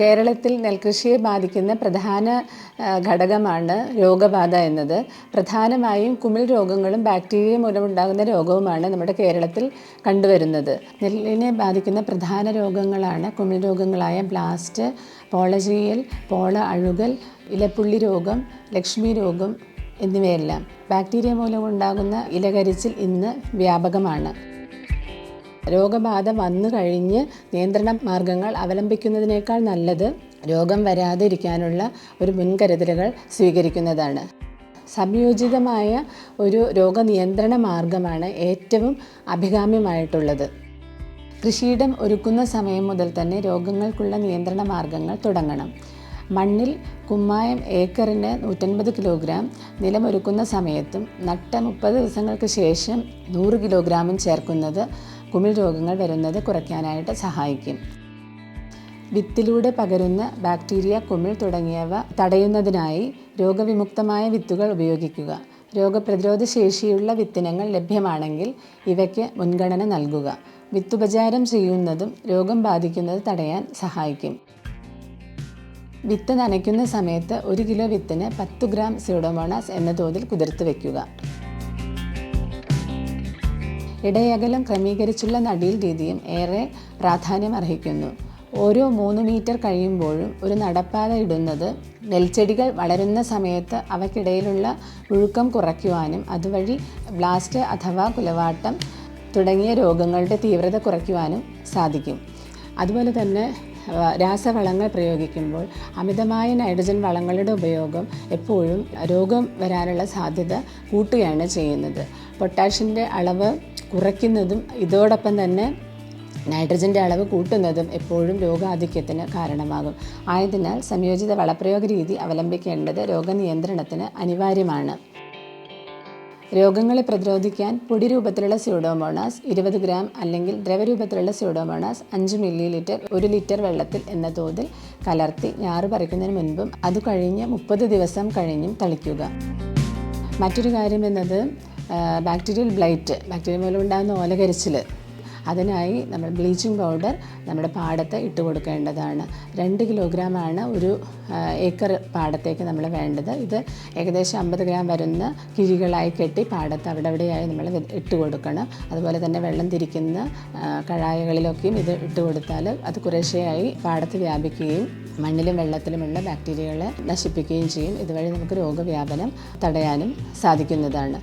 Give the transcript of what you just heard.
കേരളത്തിൽ നെൽകൃഷിയെ ബാധിക്കുന്ന പ്രധാന ഘടകമാണ് രോഗബാധ എന്നത്. പ്രധാനമായും കുമിൾ രോഗങ്ങളും ബാക്ടീരിയ മൂലമുണ്ടാകുന്ന രോഗവുമാണ് നമ്മുടെ കേരളത്തിൽ കണ്ടുവരുന്നത്. നെല്ലിനെ ബാധിക്കുന്ന പ്രധാന രോഗങ്ങളാണ് കുമിൾ രോഗങ്ങളായ ബ്ലാസ്റ്റ് പോളചീയൽ പോള അഴുകൽ ഇലപ്പുള്ളി രോഗം ലക്ഷ്മി രോഗം എന്നിവയെല്ലാം. ബാക്ടീരിയ മൂലമുണ്ടാകുന്ന ഇലകരിച്ചിൽ ഇന്ന് വ്യാപകമാണ്. രോഗബാധ വന്നു കഴിഞ്ഞ് നിയന്ത്രണ മാർഗങ്ങൾ അവലംബിക്കുന്നതിനേക്കാൾ നല്ലത് രോഗം വരാതിരിക്കാനുള്ള ഒരു മുൻകരുതലുകൾ സ്വീകരിക്കുന്നതാണ്. സംയോജിതമായ ഒരു രോഗനിയന്ത്രണ മാർഗമാണ് ഏറ്റവും അഭികാമ്യമായിട്ടുള്ളത്. കൃഷിയിടം ഒരുക്കുന്ന സമയം മുതൽ തന്നെ രോഗങ്ങൾക്കുള്ള നിയന്ത്രണ മാർഗങ്ങൾ തുടങ്ങണം. മണ്ണിൽ കുമ്മായം ഏക്കറിന് നൂറ്റൻപത് കിലോഗ്രാം നിലമൊരുക്കുന്ന സമയത്തും നട്ട മുപ്പത് ദിവസങ്ങൾക്ക് ശേഷം നൂറ് കിലോഗ്രാമും ചേർക്കുന്നത് കുമിൾ രോഗങ്ങൾ വരുന്നത് കുറയ്ക്കാനായിട്ട് സഹായിക്കും. വിത്തിലൂടെ പകരുന്ന ബാക്ടീരിയ കുമിൾ തുടങ്ങിയവ തടയുന്നതിനായി രോഗവിമുക്തമായ വിത്തുകൾ ഉപയോഗിക്കുക. രോഗപ്രതിരോധ ശേഷിയുള്ള വിത്തിനങ്ങൾ ലഭ്യമാണെങ്കിൽ ഇവയ്ക്ക് മുൻഗണന നൽകുക. വിത്തുപചാരം ചെയ്യുന്നതും രോഗം ബാധിക്കുന്നത് തടയാൻ സഹായിക്കും. വിത്ത് നനയ്ക്കുന്ന സമയത്ത് ഒരു കിലോ വിത്തിന് പത്ത് ഗ്രാം സ്യൂഡോമോണാസ് എന്ന തോതിൽ കുതിർത്ത് വയ്ക്കുക ഇടയകലം ക്രമീകരിച്ചുള്ള നടീൽ രീതിയും ഏറെ പ്രാധാന്യം അർഹിക്കുന്നു ഓരോ മൂന്ന് മീറ്റർ കഴിയുമ്പോഴും ഒരു നടപ്പാത ഇടുന്നത് നെൽച്ചെടികൾ വളരുന്ന സമയത്ത് അവക്കിടയിലുള്ള ഒഴുക്കം കുറയ്ക്കുവാനും അതുവഴി ബ്ലാസ്റ്റ് അഥവാ കുലവാട്ടം തുടങ്ങിയ രോഗങ്ങളുടെ തീവ്രത കുറയ്ക്കുവാനും സാധിക്കും. അതുപോലെ തന്നെ രാസവളങ്ങൾ പ്രയോഗിക്കുമ്പോൾ അമിതമായ നൈട്രജൻ വളങ്ങളുടെ ഉപയോഗം എപ്പോഴും രോഗം വരാനുള്ള സാധ്യത കൂട്ടുകയാണ് ചെയ്യുന്നത്. പൊട്ടാഷ്യന്റെ അളവ് കുറയ്ക്കുന്നതും ഇതോടൊപ്പം തന്നെ നൈട്രജന്റെ അളവ് കൂട്ടുന്നതും എപ്പോഴും രോഗാധിക്യത്തിന് കാരണമാകും. ആയതിനാൽ സംയോജിത വളപ്രയോഗ രീതി അവലംബിക്കേണ്ടത് രോഗനിയന്ത്രണത്തിന് അനിവാര്യമാണ്. രോഗങ്ങളെ പ്രതിരോധിക്കാൻ പൊടി രൂപത്തിലുള്ള സ്യൂഡോമോണാസ് ഇരുപത് ഗ്രാം അല്ലെങ്കിൽ ദ്രവരൂപത്തിലുള്ള സ്യൂഡോമോണാസ് അഞ്ച് മില്ലി ലിറ്റർ ഒരു ലിറ്റർ വെള്ളത്തിൽ എന്ന തോതിൽ കലർത്തി ഞാറ് പറിക്കുന്നതിന് മുൻപും അത് കഴിഞ്ഞ് മുപ്പത് ദിവസം കഴിഞ്ഞും തളിക്കുക. മറ്റൊരു കാര്യം എന്നത് ബാക്ടീരിയൽ ബ്ലൈറ്റ് ബാക്ടീരിയ മൂലം ഉണ്ടാകുന്ന ഓലകരിച്ചിൽ അതിനായി നമ്മൾ ബ്ലീച്ചിങ് പൗഡർ നമ്മുടെ പാടത്ത് ഇട്ട് കൊടുക്കേണ്ടതാണ്. രണ്ട് കിലോഗ്രാമാണ് ഒരു ഏക്കർ പാടത്തേക്ക് നമ്മൾ വേണ്ടത്. ഇത് ഏകദേശം അമ്പത് ഗ്രാം വരുന്ന കിഴികളായി കെട്ടി പാടത്ത് അവിടെ അവിടെയായി നമ്മൾ ഇട്ട് കൊടുക്കണം. അതുപോലെ തന്നെ വെള്ളം തിരിക്കുന്ന കഴായകളിലൊക്കെയും ഇത് ഇട്ട് കൊടുത്താൽ അത് കുറേശ്ശെയായി പാടത്ത് വ്യാപിക്കുകയും മണ്ണിലും വെള്ളത്തിലുമുള്ള ബാക്ടീരിയകളെ നശിപ്പിക്കുകയും ചെയ്യും. ഇതുവഴി നമുക്ക് രോഗവ്യാപനം തടയാനും സാധിക്കുന്നതാണ്.